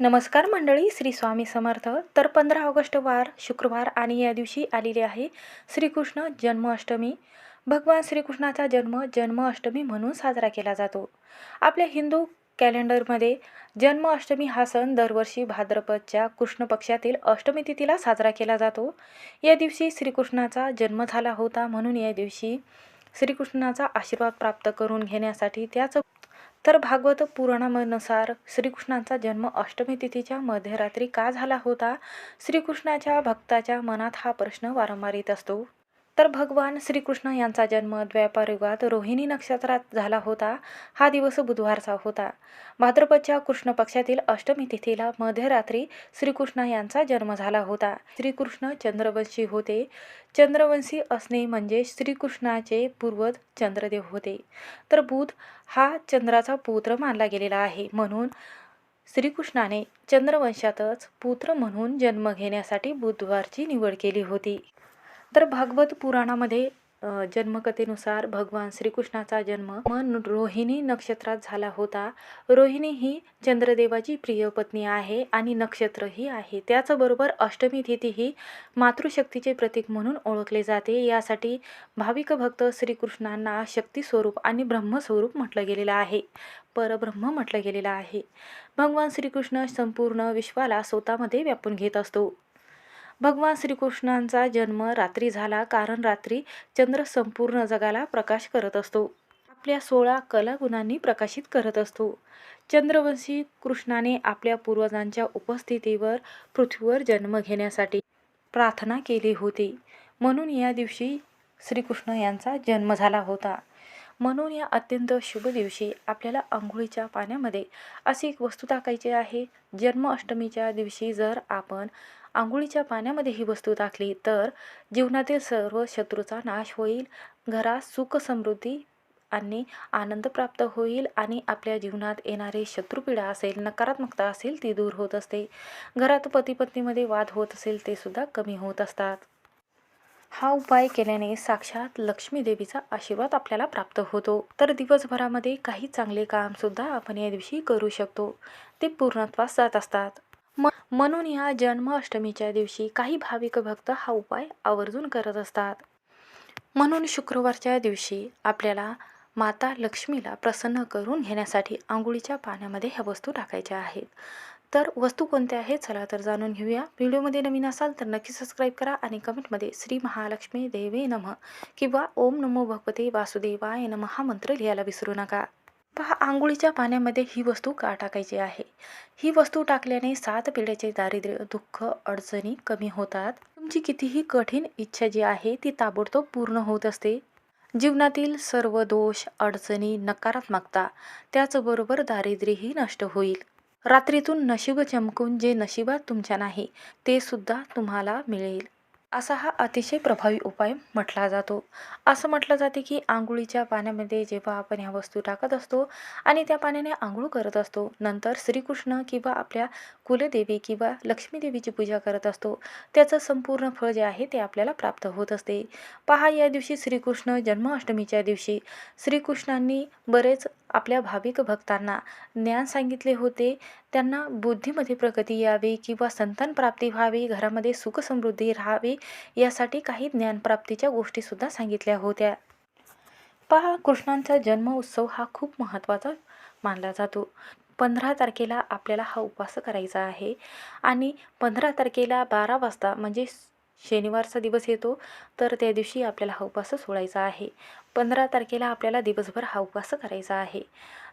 नमस्कार मंडळी श्री स्वामी समर्थ. तर पंधरा ऑगस्ट वार शुक्रवार आणि या दिवशी आलेले आहे श्रीकृष्ण जन्माष्टमी. भगवान श्रीकृष्णाचा जन्म जन्माष्टमी म्हणून साजरा केला जातो. आपल्या हिंदू कॅलेंडरमध्ये जन्माष्टमी हा सण दरवर्षी भाद्रपदच्या कृष्ण पक्षातील अष्टमी तिथीला साजरा केला जातो. या दिवशी श्रीकृष्णाचा जन्म झाला होता म्हणून या दिवशी श्रीकृष्णाचा आशीर्वाद प्राप्त करून घेण्यासाठी त्याच तर भागवत पुराणानुसार श्रीकृष्णांचा जन्म अष्टमी तिथीच्या मध्यरात्री का झाला होता? श्रीकृष्णाच्या भक्ताच्या मनात हा प्रश्न वारंवार येत असतो. तर भगवान श्रीकृष्ण यांचा जन्म द्व्यापारयुगात रोहिणी नक्षत्रात झाला होता. हा दिवस बुधवारचा होता. भाद्रपदच्या कृष्ण पक्षातील अष्टमी तिथीला मध्यरात्री श्रीकृष्ण यांचा जन्म झाला होता. श्रीकृष्ण चंद्रवंशी होते. चंद्रवंशी असणे म्हणजे श्रीकृष्णाचे पूर्वज चंद्रदेव होते. तर बुध हा चंद्राचा पुत्र मानला गेलेला आहे. म्हणून श्रीकृष्णाने चंद्रवंशातच पुत्र म्हणून जन्म घेण्यासाठी बुधवारची निवड केली होती. तर भागवत पुराणामध्ये जन्मकथेनुसार भगवान श्रीकृष्णाचा जन्म मन रोहिणी नक्षत्रात झाला होता. रोहिणी ही चंद्रदेवाची प्रिय पत्नी आहे आणि नक्षत्रही आहे. त्याचबरोबर अष्टमी तिथी ही मातृशक्तीचे प्रतीक म्हणून ओळखले जाते. यासाठी भाविक भक्त श्रीकृष्णांना शक्ती स्वरूप आणि ब्रह्मस्वरूप म्हटलं गेलेलं आहे. परब्रह्म म्हटलं गेलेलं आहे. भगवान श्रीकृष्ण संपूर्ण विश्वाला स्वतःमध्ये व्यापून घेत असतो. भगवान श्रीकृष्णांचा जन्म रात्री झाला कारण रात्री चंद्र संपूर्ण जगाला प्रकाश करत असतो. आपल्या सोळा कलागुणांनी प्रकाशित करत असतो. चंद्रवंशी कृष्णाने आपल्या पूर्वजांच्या उपस्थितीवर पृथ्वीवर जन्म घेण्यासाठी प्रार्थना केली होती. म्हणून या दिवशी श्रीकृष्ण यांचा जन्म झाला होता. म्हणून या अत्यंत शुभ दिवशी आपल्याला आंघोळीच्या पाण्यामध्ये अशी एक वस्तू टाकायची आहे. जन्माष्टमीच्या दिवशी जर आपण आंघोळीच्या पाण्यामध्ये ही वस्तू टाकली तर जीवनातील सर्व शत्रूचा नाश होईल. घरात सुख समृद्धी आणि आनंद प्राप्त होईल आणि आपल्या जीवनात येणारे शत्रुपीडा असेल नकारात्मकता असेल ती दूर होत असते. घरात पती पत्नीमध्ये वाद होत असेल ते सुद्धा कमी होत असतात. हा उपाय केल्याने साक्षात लक्ष्मी देवीचा आशीर्वाद आपल्याला प्राप्त होतो. तर दिवसभरामध्ये काही चांगले कामसुद्धा आपण या दिवशी करू शकतो. ते पूर्णत्वास जात असतात. म्हणून या जन्माष्टमीच्या दिवशी काही भाविक भक्त हा उपाय आवर्जून करत असतात. म्हणून शुक्रवारच्या दिवशी आपल्याला माता लक्ष्मीला प्रसन्न करून घेण्यासाठी आंघोळीच्या पाण्यामध्ये ह्या वस्तू टाकायच्या आहेत. तर वस्तू कोणत्या आहेत? चला तर जाणून घेऊया. व्हिडिओमध्ये नवीन असाल तर नक्की सबस्क्राईब करा आणि कमेंटमध्ये श्री महालक्ष्मी देवे नम किंवा ओम नमो भगवते वासुदेवाय नम हा मंत्र लिहायला विसरू नका. पहा आंघोळीच्या पाण्यामध्ये ही वस्तू का टाकायची आहे? ही वस्तू टाकल्याने सात पिढ्याचे दारिद्र्य दुःख अडचणी कमी होतात. तुमची कितीही कठीण इच्छा जी आहे ती ताबडतोब पूर्ण होत असते. जीवनातील सर्व दोष अडचणी नकारात्मकता त्याचबरोबर दारिद्र्यही नष्ट होईल. रात्रीतून नशीब चमकून जे नशिबात तुमच्या नाही ते सुद्धा तुम्हाला मिळेल. असा हा अतिशय प्रभावी उपाय म्हटला जातो. असं म्हटलं जाते की आंघोळीच्या पाण्यामध्ये जेव्हा आपण ह्या वस्तू टाकत असतो आणि त्या पाण्याने आंघोळ करत असतो नंतर श्रीकृष्ण किंवा आपल्या कुलदेवी किंवा लक्ष्मीदेवीची पूजा करत असतो. त्याचं संपूर्ण फळ जे आहे ते आपल्याला प्राप्त होत असते. पहा या दिवशी श्रीकृष्ण जन्माष्टमीच्या दिवशी श्रीकृष्णांनी बरेच आपल्या भाविक भक्तांना ज्ञान सांगितले होते. त्यांना बुद्धीमध्ये प्रगती यावी किंवा संतान प्राप्ती व्हावी घरामध्ये सुख समृद्धी राहावी यासाठी काही ज्ञानप्राप्तीच्या गोष्टीसुद्धा सांगितल्या होत्या. पहा कृष्णांचा जन्म उत्सव हा खूप महत्त्वाचा मानला जातो. पंधरा तारखेला आपल्याला हा उपवास करायचा आहे आणि पंधरा तारखेला बारा वाजता म्हणजे शनिवारचा दिवस येतो तर त्या दिवशी आपल्याला हा उपास सोडायचा आहे. पंधरा तारखेला आपल्याला दिवसभर हा उपास करायचा आहे.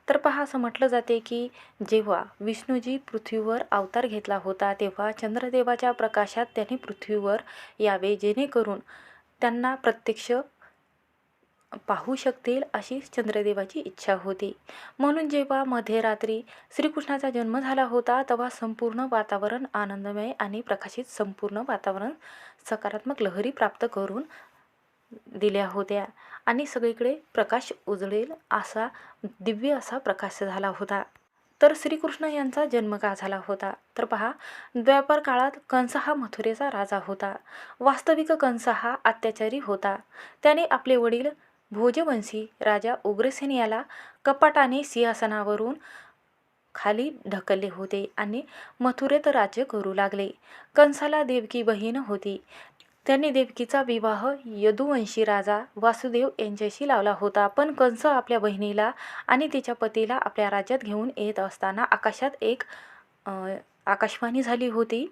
तर पहा असं म्हटलं जाते की जेव्हा विष्णूजी पृथ्वीवर अवतार घेतला होता तेव्हा चंद्रदेवाच्या प्रकाशात त्यांनी पृथ्वीवर यावे जेणेकरून त्यांना प्रत्यक्ष पाहू शकतील अशी चंद्रदेवाची इच्छा होती. म्हणून जेव्हा मध्यरात्री श्रीकृष्णाचा जन्म झाला होता तेव्हा संपूर्ण वातावरण आनंदमय आणि प्रकाशित संपूर्ण वातावरण सकारात्मक लहरी प्राप्त करून दिल्या होत्या आणि सगळीकडे प्रकाश उजळेल असा दिव्य असा प्रकाश झाला होता. तर श्रीकृष्ण यांचा जन्म का झाला होता? तर पहा द्व्यापार काळात कंस हा मथुरेचा राजा होता. वास्तविक कंस हा अत्याचारी होता. त्याने आपले वडील भोजवंशी राजा उग्रसेन याला कपाटाने सिंहासनावरून खाली ढकलले होते आणि मथुरेत राज्य करू लागले. कंसाला देवकी बहीण होती. त्यांनी देवकीचा विवाह यदुवंशी राजा वासुदेव यांच्याशी लावला होता. पण कंस आपल्या बहिणीला आणि तिच्या पतीला आपल्या राज्यात घेऊन येत असताना आकाशात एक आकाशवाणी झाली होती.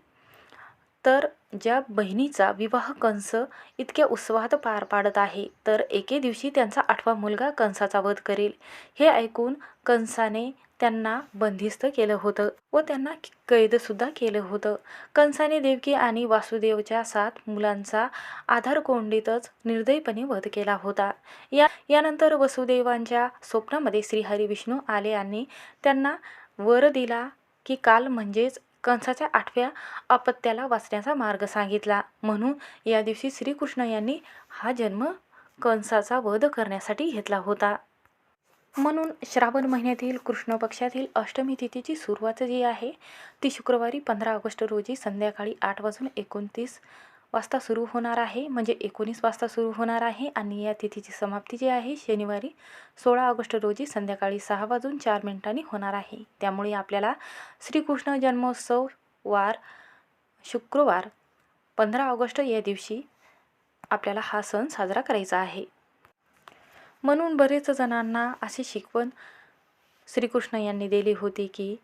तर ज्या बहिणीचा विवाह कंस इतक्या उत्सवात पार पाडत आहे तर एके दिवशी त्यांचा आठवा मुलगा कंसाचा वध करेल. हे ऐकून कंसाने त्यांना बंदिस्त केलं होतं व त्यांना कैदसुद्धा केलं होतं. कंसाने देवकी आणि वासुदेवच्या सात मुलांचा आधार कोंडीतच निर्दयीपणे वध केला होता. या यानंतर वसुदेवांच्या स्वप्नामध्ये श्रीहरी विष्णू आले आणि त्यांना वर दिला की काल म्हणजेच कंसाच्या आठव्या अपत्याला वाचण्याचा मार्ग सांगितला. म्हणून या दिवशी श्रीकृष्ण यांनी हा जन्म कंसाचा वध करण्यासाठी घेतला होता. म्हणून श्रावण महिन्यातील कृष्ण पक्षातील अष्टमी तिथीची सुरुवात जी आहे ती शुक्रवारी पंधरा ऑगस्ट रोजी संध्याकाळी आठ वाजून एकोणतीस वाजता सुरू होणार आहे. म्हणजे एकोणीस वाजता सुरू होणार आहे आणि या तिथीची समाप्ती जी आहे शनिवारी सोळा ऑगस्ट रोजी संध्याकाळी सहा वाजून चार मिनिटांनी होणार आहे. त्यामुळे आपल्याला श्रीकृष्ण जन्मोत्सव वार शुक्रवार पंधरा ऑगस्ट या दिवशी आपल्याला हा सण साजरा करायचा आहे. म्हणून बरेच जणांना अशी शिकवण श्रीकृष्ण यांनी दिली होती की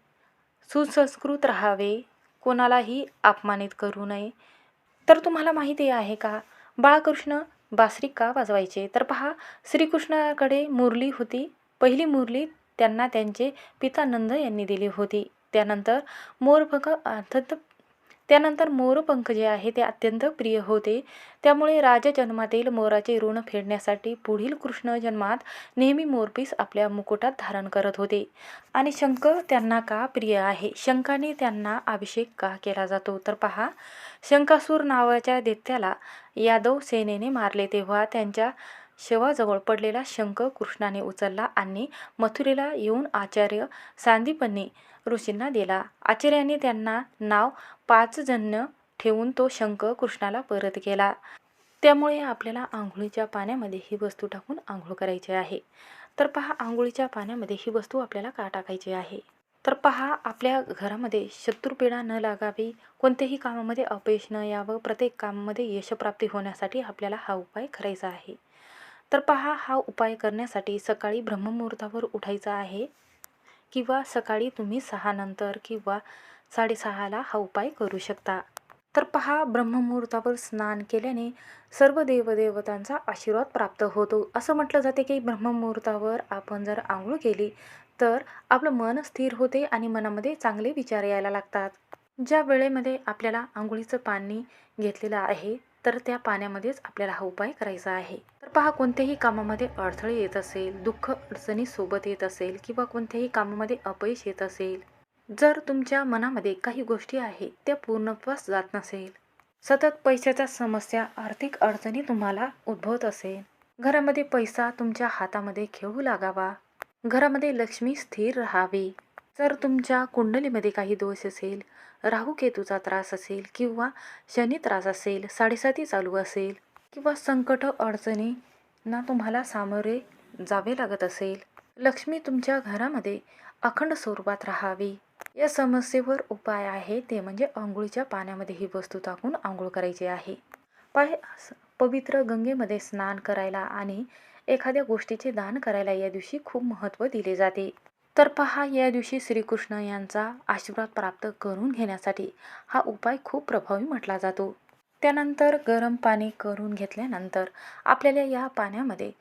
सुसंस्कृत राहावे कोणालाही अपमानित करू नये. तर तुम्हाला माहिती आहे का? बाळकृष्ण बासरी का वाजवायचे. तर पहा श्रीकृष्णाकडे मुरली होती. पहिली मुरली त्यांना त्यांचे पिता नंद यांनी दिली होती. त्यानंतर मोरभग अर्थात त्यानंतर मोरपंख जे आहे ते अत्यंत प्रिय होते. त्यामुळे राजजन्मातील मोराचे ऋण फेडण्यासाठी पुढील कृष्ण जन्मात नेहमी मोरपीस आपल्या मुकुटात धारण करत होते. आणि शंख त्यांना का प्रिय आहे? शंखाने त्यांना अभिषेक का केला जातो? तर पहा. शंकासूर नावाच्या दैत्याला यादव सेनेने मारले. तेव्हा त्यांच्या शवाजवळ पडलेला शंख कृष्णाने उचलला आणि मथुरेला येऊन आचार्य सांदीपनी ऋषींना दिला. आचार्याने त्यांना नाव पाचजन्य ठेवून तो शंख कृष्णाला परत केला. त्यामुळे आपल्याला आंघोळीच्या पाण्यामध्ये ही वस्तू टाकून आंघोळ करायची आहे. तर पहा आंघोळीच्या पाण्यामध्ये ही वस्तू आपल्याला का टाकायची आहे? तर पहा आपल्या घरामध्ये शत्रुपीडा न लागावी कोणत्याही कामामध्ये अपयश न यावं प्रत्येक कामामध्ये यशप्राप्ती होण्यासाठी आपल्याला हा उपाय करायचा आहे. तर पहा हा उपाय करण्यासाठी सकाळी ब्रह्ममुहूर्तावर उठायचा आहे. किंवा सकाळी तुम्ही सहानंतर किंवा साडेसहाला हा उपाय करू शकता. तर पहा ब्रह्ममुहूर्तावर स्नान केल्याने सर्व देवदेवतांचा आशीर्वाद प्राप्त होतो. असं म्हटलं जाते की ब्रह्ममुहूर्तावर आपण जर आंघोळ केली तर आपलं मन स्थिर होते आणि मनामध्ये चांगले विचार यायला लागतात. ज्या वेळेमध्ये आपल्याला आंघोळीचं पाणी घेतलेलं आहे तर त्या पाण्यामध्येच आपल्याला हा उपाय करायचा आहे. तर पहा कोणत्याही कामामध्ये अडथळे येत असेल दुःख अडचणी सोबत येत असेल किंवा कोणत्याही कामामध्ये अपयश येत असेल जर तुमच्या मनामध्ये काही गोष्टी आहेत त्या पूर्णत्वास जात नसेल सतत पैशाच्या समस्या आर्थिक अडचणी तुम्हाला उद्भवत असेल घरामध्ये पैसा तुमच्या हातामध्ये खेळू लागावा घरामध्ये लक्ष्मी स्थिर राहावी जर तुमच्या कुंडलीमध्ये काही दोष असेल राहू केतूचा त्रास असेल किंवा शनी त्रास असेल साडेसाती चालू असेल किंवा संकट अडचणींना तुम्हाला सामोरे जावे लागत असेल लक्ष्मी तुमच्या घरामध्ये अखंड स्वरूपात राहावी. या समस्येवर उपाय आहे ते म्हणजे आंघोळीच्या पाण्यामध्ये ही वस्तू टाकून आंघोळ करायची आहे. पाय पवित्र गंगेमध्ये स्नान करायला आणि एखाद्या गोष्टीचे दान करायला या दिवशी खूप महत्त्व दिले जाते. तर पहा या दिवशी श्रीकृष्ण यांचा आशीर्वाद प्राप्त करून घेण्यासाठी हा उपाय खूप प्रभावी म्हटला जातो. त्यानंतर गरम पाणी करून घेतल्यानंतर आपल्याला या पाण्यामध्ये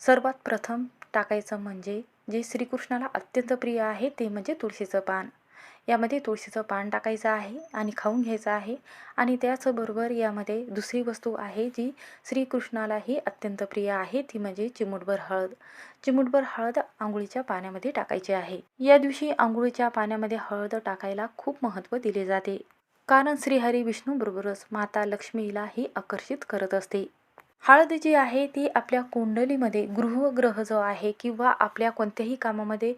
सर्वात प्रथम टाकायचं म्हणजे जे श्रीकृष्णाला अत्यंत प्रिय आहे ते म्हणजे तुळशीचं पान. यामध्ये तुळशीचं पान टाकायचं आहे आणि खाऊन घ्यायचं आहे. आणि त्याचबरोबर यामध्ये दुसरी वस्तू आहे जी श्रीकृष्णालाही अत्यंत प्रिय आहे ती म्हणजे चिमूटभर हळद. चिमूटभर हळद आंघोळीच्या पाण्यामध्ये टाकायची आहे. या दिवशी आंघोळीच्या पाण्यामध्ये हळद टाकायला खूप महत्त्व दिले जाते. कारण श्रीहरी विष्णूबरोबरच माता लक्ष्मीलाही आकर्षित करत असते. हळद जी आहे ती आपल्या कुंडलीमध्ये गृहग्रह जो आहे किंवा आपल्या कोणत्याही कामामध्ये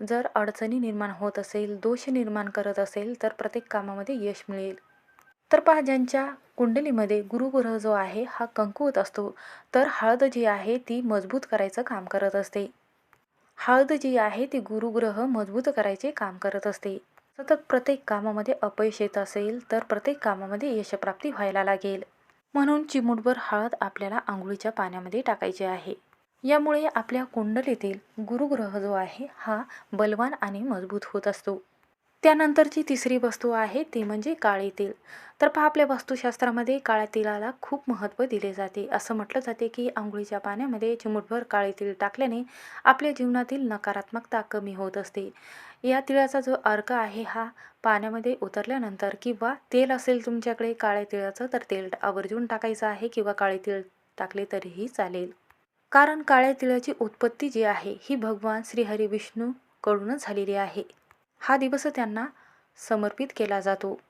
जर अडचणी निर्माण होत असेल दोष निर्माण करत असेल तर प्रत्येक कामामध्ये यश मिळेल. तर पहा ज्यांच्या कुंडलीमध्ये गुरुग्रह जो आहे हा कंकुवत असतो तर हळद जी आहे ती मजबूत करायचं काम करत असते. हळद जी आहे ती गुरुग्रह मजबूत करायचे काम करत असते. सतत प्रत्येक कामामध्ये अपयश येत असेल तर प्रत्येक कामामध्ये यशप्राप्ती व्हायला लागेल. म्हणून चिमूटभर हळद आपल्याला आंघोळीच्या पाण्यामध्ये टाकायची आहे. यामुळे आपल्या कुंडलीतील गुरुग्रह जो आहे हा बलवान आणि मजबूत होत असतो. त्यानंतरची तिसरी वस्तू आहे ती म्हणजे काळे तेल तर पहा आपल्या वास्तुशास्त्रामध्ये काळ्या तेलाला खूप महत्त्व दिले जाते. असं म्हटलं जाते की आंघोळीच्या पाण्यामध्ये चिमूटभर काळे तेल टाकल्याने आपल्या जीवनातील नकारात्मकता कमी होत असते. या तिळाचा जो अर्क आहे हा पाण्यामध्ये उतरल्यानंतर किंवा तेल असेल तुमच्याकडे काळ्या तिळाचं तर तेल आवर्जून टाकायचं आहे किंवा काळे तिळ टाकले तरीही चालेल. कारण काळ्या तिळाची उत्पत्ती जी आहे ही भगवान श्रीहरी विष्णूकडूनच झालेली आहे. हा दिवस त्यांना समर्पित केला जातो.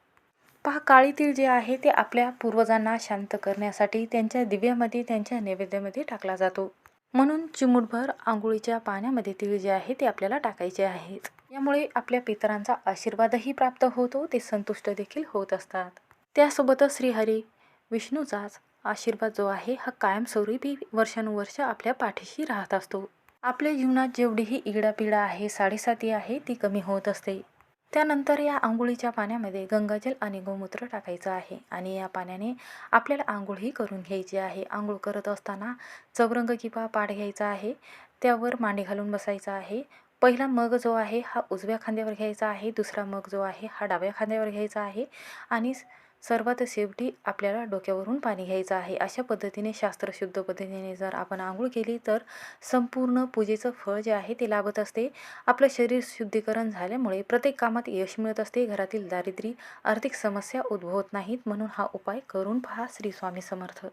पहा काळी तीळ जे आहे ते आपल्या पूर्वजांना शांत करण्यासाठी त्यांच्या दिव्यामध्ये त्यांच्या नैवेद्यामध्ये टाकला जातो. म्हणून चिमूटभर आंघोळीच्या पाण्यामध्ये तीळ जे आहे ते आपल्याला टाकायचे आहेत. यामुळे आपल्या पितरांचा आशीर्वादही प्राप्त होतो ते संतुष्ट देखील होत असतात. त्यासोबतच श्रीहरी विष्णूचाच आशीर्वाद जो आहे हा कायमस्वरूपी वर्षानुवर्ष आपल्या पाठीशी राहत असतो. आपल्या जीवनात जेवढीही इडापिडा आहे साडेसाती आहे ती कमी होत असते. त्यानंतर या आंघोळीच्या पाण्यामध्ये गंगाजल आणि गोमूत्र टाकायचं आहे आणि या पाण्याने आपल्याला आंघोळही करून घ्यायची आहे. आंघोळ करत असताना चौरंग किंवा पाठ घ्यायचा आहे त्यावर मांडी घालून बसायचा आहे. पहिला मग जो आहे हा उजव्या खांद्यावर घ्यायचा आहे दुसरा मग जो आहे हा डाव्या खांद्यावर घ्यायचा आहे आणि सर्वात शेवटी आपल्याला डोक्यावरून पाणी घ्यायचं आहे. अशा पद्धतीने शास्त्रशुद्ध पद्धतीने जर आपण आंघोळ केली तर संपूर्ण पूजेचं फळ जे आहे ते लाभत असते. आपलं शरीर शुद्धीकरण झाल्यामुळे प्रत्येक कामात यश मिळत असते. घरातील दारिद्र्य आर्थिक समस्या उद्भवत नाहीत म्हणून हा उपाय करून पहा श्री स्वामी समर्थ.